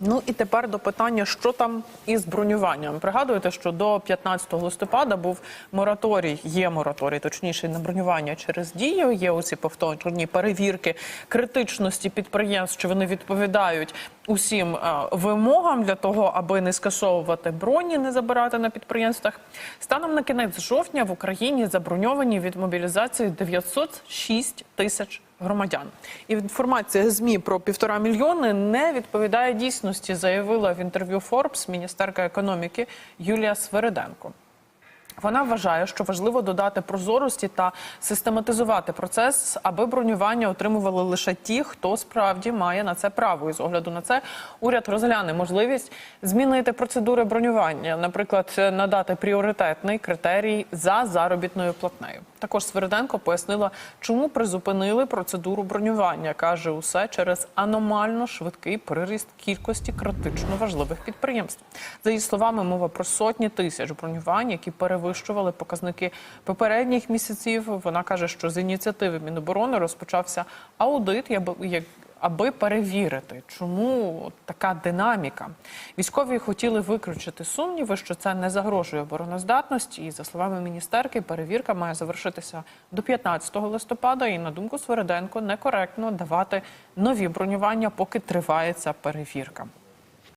Ну і тепер до питання, що там із бронюванням. Пригадуєте, що до 15 листопада був мораторій, є мораторій, точніше на бронювання через дію. Є оці повторні перевірки критичності підприємств, що вони відповідають усім е, вимогам для того, аби не скасовувати броні, не забирати на підприємствах. Станом на кінець жовтня в Україні заброньовані від мобілізації 906 тисяч громадян. Інформація змі про півтора мільйони не відповідає дійсності, заявила в інтерв'ю Forbes міністерка економіки Юлія Свериденко. Вона вважає, що важливо додати прозорості та систематизувати процес, аби бронювання отримували лише ті, хто справді має на це право. І з огляду на це уряд розгляне можливість змінити процедури бронювання, наприклад, надати пріоритетний критерій за заробітною платнею. Також Свериденко пояснила, чому призупинили процедуру бронювання. каже, усе через аномально швидкий приріст кількості критично важливих підприємств. За її словами, мова про сотні тисяч бронювань, які перевищували показники попередніх місяців. Вона каже, що з ініціативи Міноборони розпочався аудит, аби перевірити, чому така динаміка. Військові хотіли виключити сумніви, що це не загрожує обороноздатності. І за словами міністерки, перевірка має завершитися до 15 листопада. І на думку Свериденко, некоректно давати нові бронювання, поки триває ця перевірка.